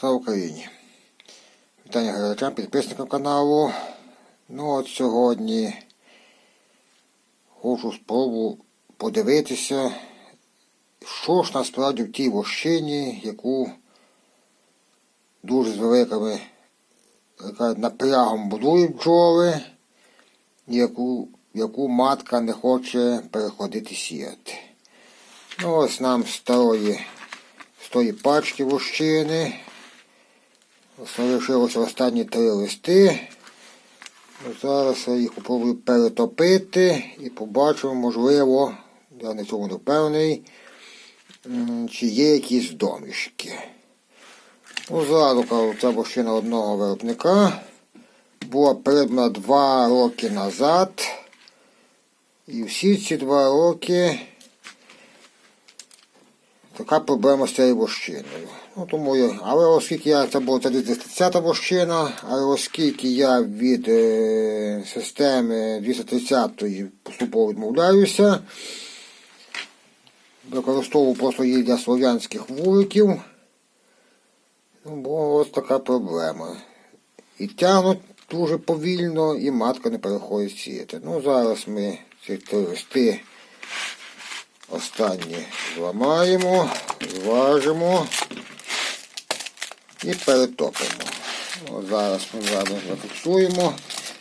Слава Україні! Вітання глядачам, підписникам каналу. Ну от сьогодні хочу спробу подивитися, що ж насправді в тій вощині, яку дуже з великими напрягом будують бджоли, яку, яку матка не хоче переходити сіяти. Ну ось нам з тої пачки вощини. Залишилося останні три листи. Зараз я їх попробую перетопити і побачимо, можливо, я на цьому не впевнений, чи є якісь домішки. Ну, зразу кажу, це вощина одного виробника. Була придбана два роки назад. І всі ці два роки така проблема з цією вощиною. Ну, тому я, але оскільки я це була 230 вощина, але оскільки я від е, системи 230 поступово відмовляюся, використовував просто її для слов'янських вуликів, ну, бо ось така проблема. І тягнуть дуже повільно, і матка не переходить сіяти. Ну, зараз ми ці листи Останні зламаємо, зважимо і перетопимо. О, зараз ми зараз зафіксуємо.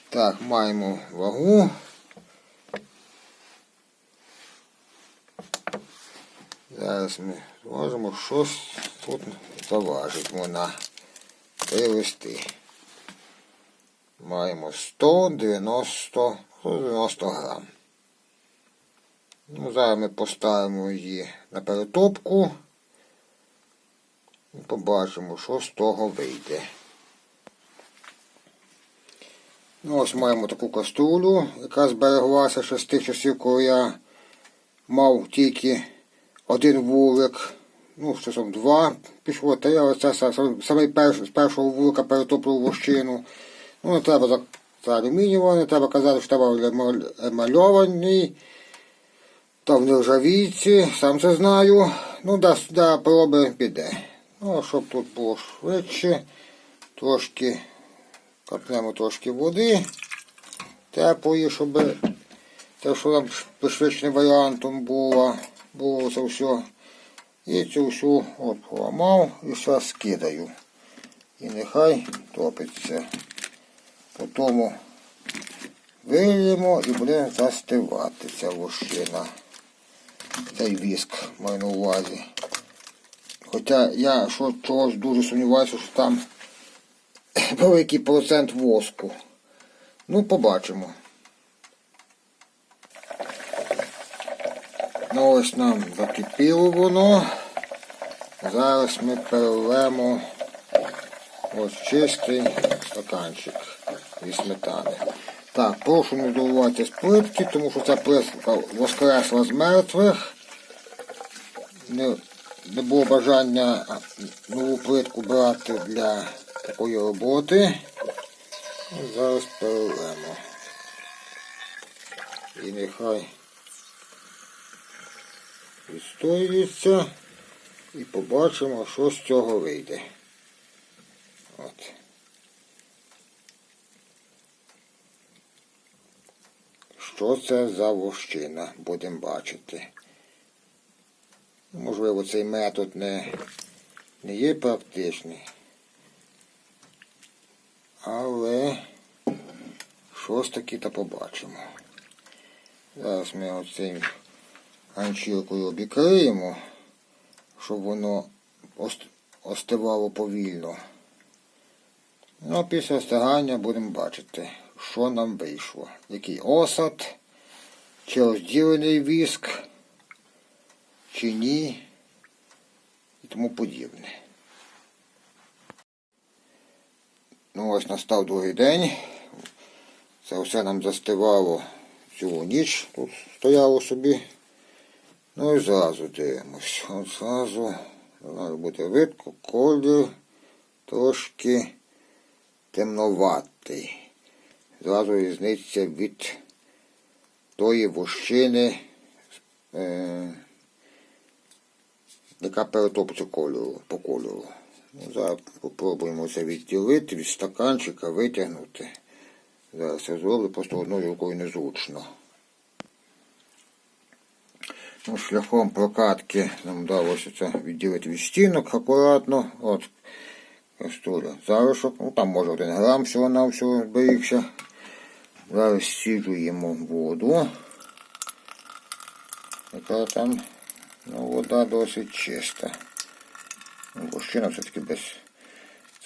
Так, маємо вагу. Зараз ми зважимо, що тут заважить вона. Три листи. Маємо 190, 190 грам. Ну, Зараз ми поставимо її на перетопку побачимо, що з того вийде. Ну, Ось маємо таку каструлю, яка збереглася ще з тих часів, коли я мав тільки один вулик. Ну, там два пішло, та я оце саме перш, з першого вулика перетоплю вощину. Ну, не треба за, за треба казати, що треба емальований. Та в нержавійці, сам це знаю. Ну, да, да, проби піде. Ну, а щоб тут було швидше, трошки капнемо трошки води теплої, щоб те, що нам пришвидшеним варіантом було, було це все. І цю всю от поламав і все скидаю. І нехай топиться. Потім вильємо і буде застивати ця вощина цей віск маю на увазі. Хоча я що, чогось дуже сумніваюся, що там великий процент воску. Ну, побачимо. Ну ось нам закипіло воно. Зараз ми перелемо ось чистий стаканчик від сметани. Так, прошу не доливати з плитки, тому що ця плитка воскресла з мертвих. Не було бажання нову плитку брати для такої роботи. Зараз перелемо. І нехай відстоюється і побачимо, що з цього вийде. От. Що це за вощина, будемо бачити. Можливо, цей метод не, не є практичний. Але щось таки то побачимо. Зараз ми оцим ганчіркою обікриємо, щоб воно остивало повільно. Ну а після остигання будемо бачити що нам вийшло. Який осад, чи розділений віск, чи ні, і тому подібне. Ну ось настав другий день. Це все нам застивало цілу ніч, тут стояло собі. Ну і зразу дивимось. От зразу має бути видко, колір трошки темноватий зразу різниця від тої вощини, е, яка перетопиться кольору, по кольору. Ну, зараз попробуємо це відділити від стаканчика, витягнути. Зараз я зроблю, просто одною рукою незручно. Ну, шляхом прокатки нам вдалося це відділити від стінок акуратно. От каструля залишок. Ну там може один грам всього на всього зберігся. Зараз сіджуємо воду. Яка там ну, вода досить чиста. Ну, Вощина все-таки без.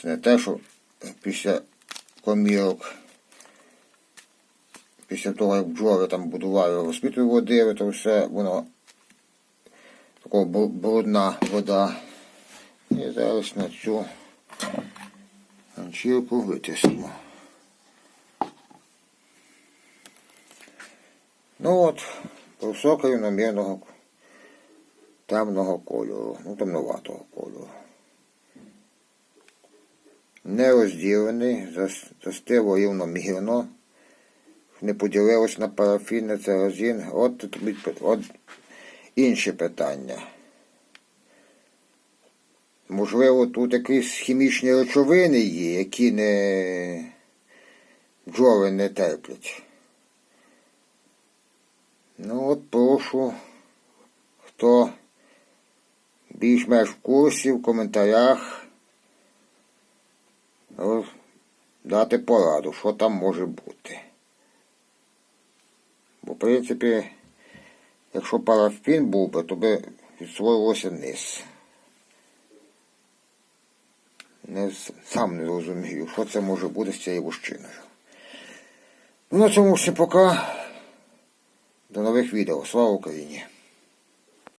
Це не те, що після комірок. Після того, як бджоли там будували розпіту води, то все воно такого брудна вода. І зараз на цю ганчірку витиснемо. Ну от, брусок рівномірного темного кольору, ну темноватого кольору. Не розділений, зас- застило рівномірно. Не поділилось на парафін, це розін. От, тобі от інше питання. Можливо, тут якісь хімічні речовини є, які не бджоли не терплять. Ну от прошу, хто більш-менш в курсі, в коментарях дати пораду, що там може бути. Бо, в принципі, якщо парафін був би, то би відсвоювався низ. Не, сам не розумію, що це може бути з цією вущиною. Ну, на цьому всім пока. До нових відео. Слава Україні!